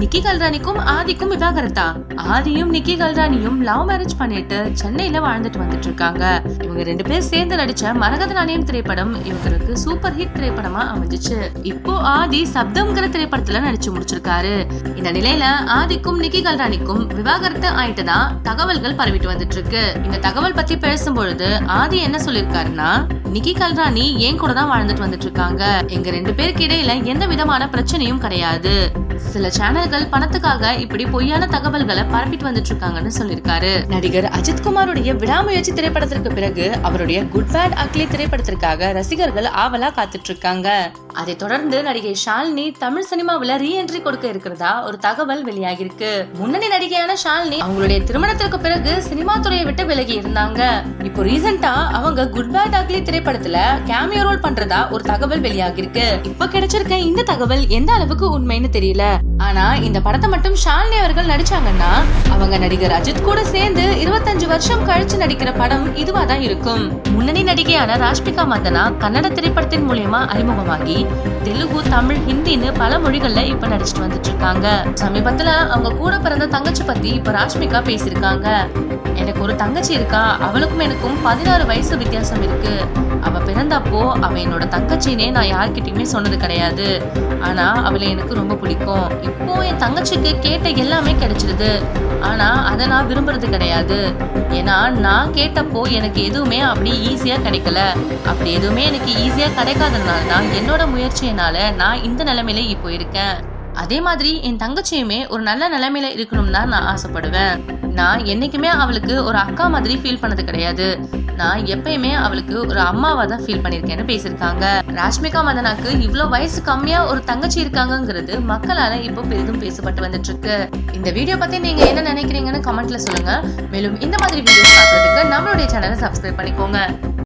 நிக்கி கல்ராணிக்கும் ஆதிக்கும் விவாகரத்தா. ஆதியும் நிக்கி கல்ராணியும் love marriage பண்ணிட்டு சென்னையில வாழ்ந்துட்டு வந்துட்டு இருக்காங்க. இவங்க ரெண்டு பேர் சேர்ந்து நடிச்ச மரகத நாணயம் திரைப்படம் இவங்களுக்கு சூப்பர் ஹிட் திரைப்படமா அமைஞ்சிச்சு. இப்போ ஆதி சப்தம்ங்கிற திரைப்படத்துல நடிச்சு முடிச்சிருக்காரு. இந்த நிலையில ஆதிக்கும் நிக்கி கல்ராணிக்கும் விவாகரத்து ஆயிட்டதா தகவல்கள் பரவிட்டு வந்துட்டு இருக்கு. இந்த தகவல் பத்தி பேசும்பொழுது ஆதி என்ன சொல்லிருக்காருன்னா நிக்கி கல்ராணி என் கூட தான் வாழ்ந்துட்டு வந்துட்டு இருக்காங்க. எங்க ரெண்டு பேருக்கு இடையில எந்த விதமான பிரச்சனையும் கிடையாது. சில சேனல்கள் பணத்துக்காக இப்படி பொய்யான தகவல்களை பரப்பிட்டு வந்துட்டு இருக்காங்கன்னு சொல்லியிருக்காரு. நடிகர் அஜித் குமாருடைய விடாமுயற்சி திரைப்படத்திற்கு பிறகு அவருடைய குட் பேட் அக்லி திரைப்படத்திற்காக ரசிகர்கள் ஆவலா காத்துட்டு இருக்காங்க அதை தொடர்ந்து நடிகை ஷாலினி தமிழ் சினிமாவில் ரீஎன்ட்ரி கொடுக்க இருக்கிறதா ஒரு தகவல் வெளியாகிருக்கு முன்னணி நடிகையான ஷாலினி அவங்களுடைய திருமணத்திற்கு பிறகு சினிமா துறையை விட்டு விலகி இருந்தாங்க. இப்போ ரீசெண்டா அவங்க குட் பேட் அக்லி திரைப்படத்துல கேமியோ ரோல் பண்றதா ஒரு தகவல் வெளியாகிருக்கு இப்ப கிடைச்சிருக்க இந்த தகவல் எந்த அளவுக்கு உண்மைன்னு தெரியல. ஆனா இந்த படத்தை மட்டும் ஷாலினி அவர்கள் நடிச்சாங்கன்னா அவங்க நடிகர் அஜித் கூட சேர்ந்து இருபத்தஞ்சு வருஷம் கழிச்சு நடிக்கிற படம் இதுவா தான் இருக்கும். முன்னணி நடிகையான ராஷ்மிகா மந்தனா கன்னட திரைப்படத்தின் மூலியமா அறிமுகமாகி தெலுங்கு தமிழ் ஹிந்தின்னு பல மொழிகள்ல இப்ப நடிச்சிட்டு வந்துட்டு இருக்காங்க சமீபத்துல அவங்க கூட பிறந்த தங்கச்சி பத்தி இப்ப ராஷ்மிகா பேசியிருக்காங்க. எனக்கு ஒரு தங்கச்சி இருக்கா? அவளுக்கும் எனக்கும் பதினாறு வயசு வித்தியாசம் இருக்கு. அவ பிறந்தப்போ அவ என்னோட தங்கச்சினே நான் யார்கிட்டயுமே சொன்னது கிடையாது. ஆனா அவளை எனக்கு ரொம்ப பிடிக்கும். இப்போ என் தங்கச்சிக்கு கேட்ட எல்லாமே கிடைச்சிருது. ஆனா அதை நான் விரும்புறது கிடையாது. ஏன்னா நான் கேட்டப்போ எனக்கு எதுவுமே அப்படி ஈஸியா கிடைக்கல. அப்படி எதுவுமே எனக்கு ஈஸியா கிடைக்காததுனால தான் என்னோட முயற்சியினால நான் இந்த நிலைமையில இப்போ இருக்கேன். அதே மாதிரி என் தங்கச்சியுமே ஒரு நல்ல நிலைமையில இருக்கணும் தான் நான் ஆசைப்படுவேன். நான் என்னைக்குமே அவளுக்கு ஒரு அக்கா மாதிரி ஃபீல் பண்ணது கிடையாது. நான் எப்பயுமே அவளுக்கு ஒரு அம்மாவா தான் ஃபீல் பண்ணியிருக்கேன்னு பேசியிருக்காங்க. ராஷ்மிகா மதனாக்கு இவ்வளோ வயசு கம்மியா ஒரு தங்கச்சி இருக்காங்கிறது மக்களால இப்போ பெரிதும் பேசப்பட்டு வந்துட்டு இருக்கு இந்த வீடியோ பத்தி நீங்க என்ன நினைக்கிறீங்கன்னு கமெண்ட்ல சொல்லுங்க. மேலும் இந்த மாதிரி வீடியோஸ் பார்க்கறதுக்கு நம்மளுடைய சேனலை சப்ஸ்கிரைப் பண்ணிக்கோங்க.